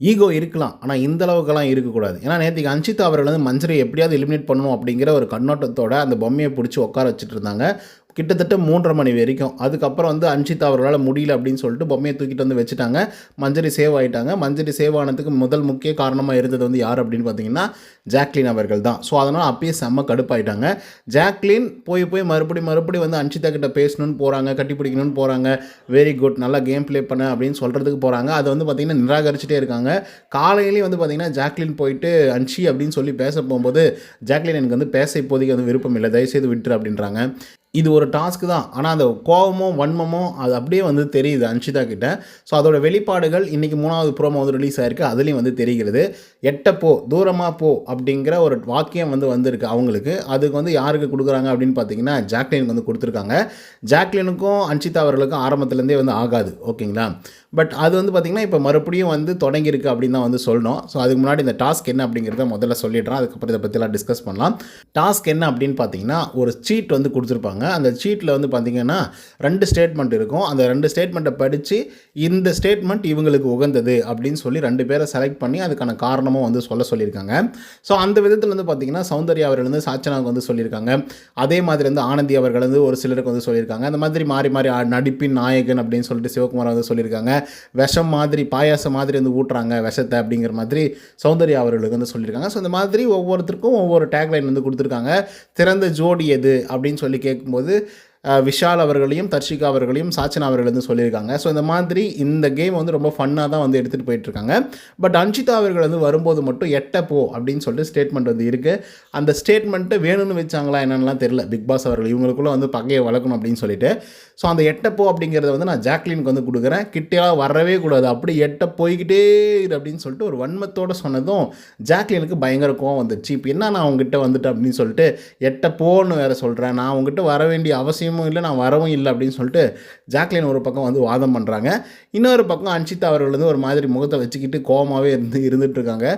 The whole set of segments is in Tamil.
ஈகோ இருக்கலாம் ஆனால் இந்த அளவுக்கெல்லாம் இருக்கக்கூடாது. ஏன்னா நேற்றுக்கு அன்ஷிதா அவர்கள் வந்து மஞ்சரை எப்படியாவது எலிமினேட் பண்ணணும் அப்படிங்கிற ஒரு கண்ணோட்டத்தோட அந்த பொம்மையை பிடிச்சி உட்கார வச்சுட்டு இருந்தாங்க. கிட்டத்தட்ட மூன்றரை மணி வரைக்கும். அதுக்கப்புறம் வந்து அன்ஷிதா அவர்களால் முடியல அப்படின்னு சொல்லிட்டு பொம்மையை தூக்கிட்டு வந்து வச்சுட்டாங்க. மஞ்சரி சேவ் ஆகிட்டாங்க மஞ்சரி சேவ் ஆனதுக்கு முதல் முக்கிய காரணமாக இருந்தது வந்து யார் அப்படின்னு பார்த்தீங்கன்னா ஜாக்லின் அவர்கள் தான். ஸோ அதனால் அப்பயே செம்ம கடுப்பாயிட்டாங்க. ஜாக்லின் போய் போய் மறுபடியும் மறுபடியும் வந்து அன்ஷிதா கிட்ட பேசணும்னு போகிறாங்க கட்டி பிடிக்கணும்னு போகிறாங்க வெரி குட் நல்லா கேம் ப்ளே பண்ண அப்படின்னு சொல்கிறதுக்கு போகிறாங்க அதை வந்து பார்த்திங்கன்னா நிராகரிச்சுட்டே இருக்காங்க. காலையிலேயே வந்து பார்த்திங்கன்னா ஜாக்லின் போயிட்டு அன்ஷி அப்படின்னு சொல்லி பேச போகும்போது ஜாக்லின் எனக்கு வந்து பேச இப்போதைக்கு வந்து விருப்பம் இல்லை. தயவுசெய்து விட்டுரு அப்படின்றாங்க. இது ஒரு டாஸ்க் தான். ஆனால் அந்த கோபமோ வன்மமும் அது அப்படியே வந்து தெரியுது அன்ஷிதா கிட்ட. ஸோ அதோட வெளிப்பாடுகள் இன்றைக்கி மூணாவது ப்ரோமோ வந்து ரிலீஸ் ஆயிருக்கு. அதுலேயும் வந்து தெரிகிறது. எட்ட போ தூரமாக போ அப்படிங்கிற ஒரு வாக்கியம் வந்து வந்திருக்கு அவங்களுக்கு. அதுக்கு வந்து யாருக்கு கொடுக்குறாங்க அப்படின்னு பார்த்தீங்கன்னா ஜாக்லினுக்கு வந்து கொடுத்துருக்காங்க. ஜாக்லினுக்கும் அன்ஷிதா அவர்களுக்கும் ஆரம்பத்துலேருந்தே வந்து ஆகாது. ஓகேங்களா? பட் அது வந்து பார்த்திங்கன்னா இப்போ மறுபடியும் வந்து தொடங்கியிருக்கு அப்படின்னு தான் வந்து சொல்லணும். ஸோ அதுக்கு முன்னாடி இந்த டாஸ்க் என்ன அப்படிங்கிறத முதல்ல சொல்லிடுறேன். அதுக்கப்புறம் இதை பற்றிலாம் டிஸ்கஸ் பண்ணலாம். டாஸ்க் என்ன அப்படின்னு பார்த்தீங்கன்னா ஒரு சீட் வந்து கொடுத்துருப்பாங்க. அந்த சீட்டில் வந்து பார்த்திங்கன்னா ரெண்டு ஸ்டேட்மெண்ட் இருக்கும். அந்த ரெண்டு ஸ்டேட்மெண்ட்டை படித்து இந்த ஸ்டேட்மெண்ட் இவங்களுக்கு உகந்தது அப்படின்னு சொல்லி ரெண்டு பேரை செலக்ட் பண்ணி அதுக்கான காரணமும் வந்து சொல்ல சொல்லியிருக்காங்க. ஸோ அந்த விதத்தில் வந்து பார்த்திங்கன்னா சௌந்தர்யா அவர்கள் வந்து சாச்சனாவுக்கு வந்து சொல்லியிருக்காங்க. அதே மாதிரி வந்து ஆனந்தி அவர்கள் வந்து ஒரு சிலருக்கு வந்து சொல்லியிருக்காங்க. அந்த மாதிரி மாறி மாறி நடிப்பின் நாயகன் அப்படின்னு சொல்லிட்டு சிவகுமார் வந்து சொல்லியிருக்காங்க. விஷம் மாதிரி பாயாசம் மாதிரி வந்து ஊட்டுறாங்க விஷத்தை அப்படிங்கிற மாதிரி சௌந்தர்யா அவர்களுக்கு வந்து சொல்லியிருக்காங்க. ஸோ இந்த மாதிரி ஒவ்வொருத்தருக்கும் ஒவ்வொரு டேக்லைன் வந்து கொடுத்துருக்காங்க. திறந்த ஜோடி எது? அப்படின்னு சொல்லி கேட்கும்போது பார்க்கும்போது விஷால் அவர்களையும் தர்ஷிகா அவர்களையும் சாச்சனா அவர்கள் வந்து சொல்லியிருக்காங்க. ஸோ இந்த மாதிரி இந்த கேம் வந்து ரொம்ப ஃபன்னாக தான் வந்து எடுத்துகிட்டு போயிட்டுருக்காங்க. பட் அன்ஷிதா அவர்கள் வந்து வரும்போது மட்டும் எட்டப்போ போ அப்படின்னு சொல்லிட்டு ஸ்டேட்மெண்ட் வந்து இருக்குது அந்த ஸ்டேட்மெண்ட்டு வேணும்னு வச்சாங்களா என்னென்னலாம் தெரியல. பிக் பாஸ் அவர்கள் இவங்களுக்குள்ள வந்து பகையை வளர்க்கணும் அப்படின்னு சொல்லிட்டு. ஸோ அந்த எட்டப்போ அப்படிங்கிறத வந்து நான் ஜாக்லினுக்கு வந்து கொடுக்குறேன். கிட்டையாக வரவே கூடாது. அப்படி எட்ட போய்கிட்டே இரு அப்படின்னு சொல்லிட்டு ஒரு வன்மத்தோடு சொன்னதும் ஜாக்லினுக்கு பயங்கர கோவம் வந்துச்சு இப்போ என்ன நான் உங்ககிட்ட வந்துட்டேன் அப்படின்னு சொல்லிட்டு எட்ட போன்னு வேறு சொல்கிறேன் நான் உங்ககிட்ட வர வேண்டிய டைமும் இல்லை நான் வரவும் இல்லை அப்படின்னு சொல்லிட்டு ஜாக்லின் ஒரு பக்கம் வந்து வாதம் பண்ணுறாங்க இன்னொரு பக்கம் அன்ஷிதா அவர்கள் வந்து ஒரு மாதிரி முகத்தை வச்சுக்கிட்டு கோவமாகவே இருந்து இருந்துட்டு இருக்காங்க.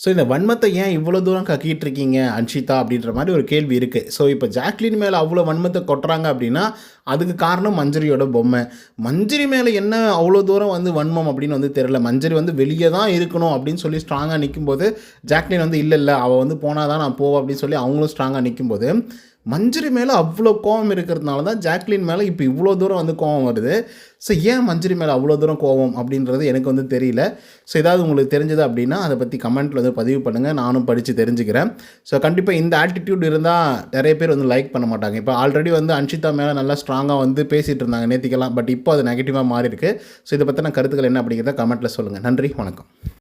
ஸோ இந்த வன்மத்தை ஏன் இவ்வளோ தூரம் கக்கிட்டு இருக்கீங்க அன்ஷிதா அப்படின்ற மாதிரி ஒரு கேள்வி இருக்குது ஸோ இப்போ ஜாக்லின் மேலே அவ்வளோ வன்மத்தை கொட்டுறாங்க அப்படின்னா அதுக்கு காரணம் மஞ்சரியோட பொம்மை. மஞ்சரி மேலே என்ன அவ்வளோ தூரம் வந்து வன்மம் அப்படின்னு வந்து தெரியல. மஞ்சரி வந்து வெளியே தான் இருக்கணும் அப்படின்னு சொல்லி ஸ்ட்ராங்காக நிற்கும்போது ஜாக்லின் வந்து இல்லை இல்லை அவள் வந்து போனால் தான் நான் போவேன் அப்படின்னு சொல்லி அவங்களும் ஸ்ட்ராங்காக நிற்கும்போது மஞ்சரி மேலே அவ்வளோ கோவம் இருக்கிறதுனால தான் ஜாக்லின் மேலே இப்போ இவ்வளோ தூரம் வந்து கோவம் வருது. ஸோ ஏன் மஞ்சரி மேலே அவ்வளோ தூரம் கோவம் அப்படின்றது எனக்கு வந்து தெரியல. ஸோ ஏதாவது உங்களுக்கு தெரிஞ்சது அப்படின்னா அதை பற்றி கமெண்ட்டில் வந்து பதிவு பண்ணுங்கள் நானும் படித்து தெரிஞ்சுக்கிறேன். ஸோ கண்டிப்பாக இந்த ஆட்டிடியூட் இருந்தால் நிறைய பேர் வந்து லைக் பண்ண மாட்டாங்க. இப்போ ஆல்ரெடி வந்து அன்ஷிதா மேலே நல்லா ஸ்ட்ராங்காக வந்து பேசிகிட்டு இருந்தாங்க நேத்திக்கலாம் பட் இப்போ அது நெகட்டிவாக மாறி இருக்குது ஸோ இதை பற்றின கருத்துக்கள் என்ன அப்படிங்கிறத கமெண்ட்டில் சொல்லுங்கள் நன்றி வணக்கம்.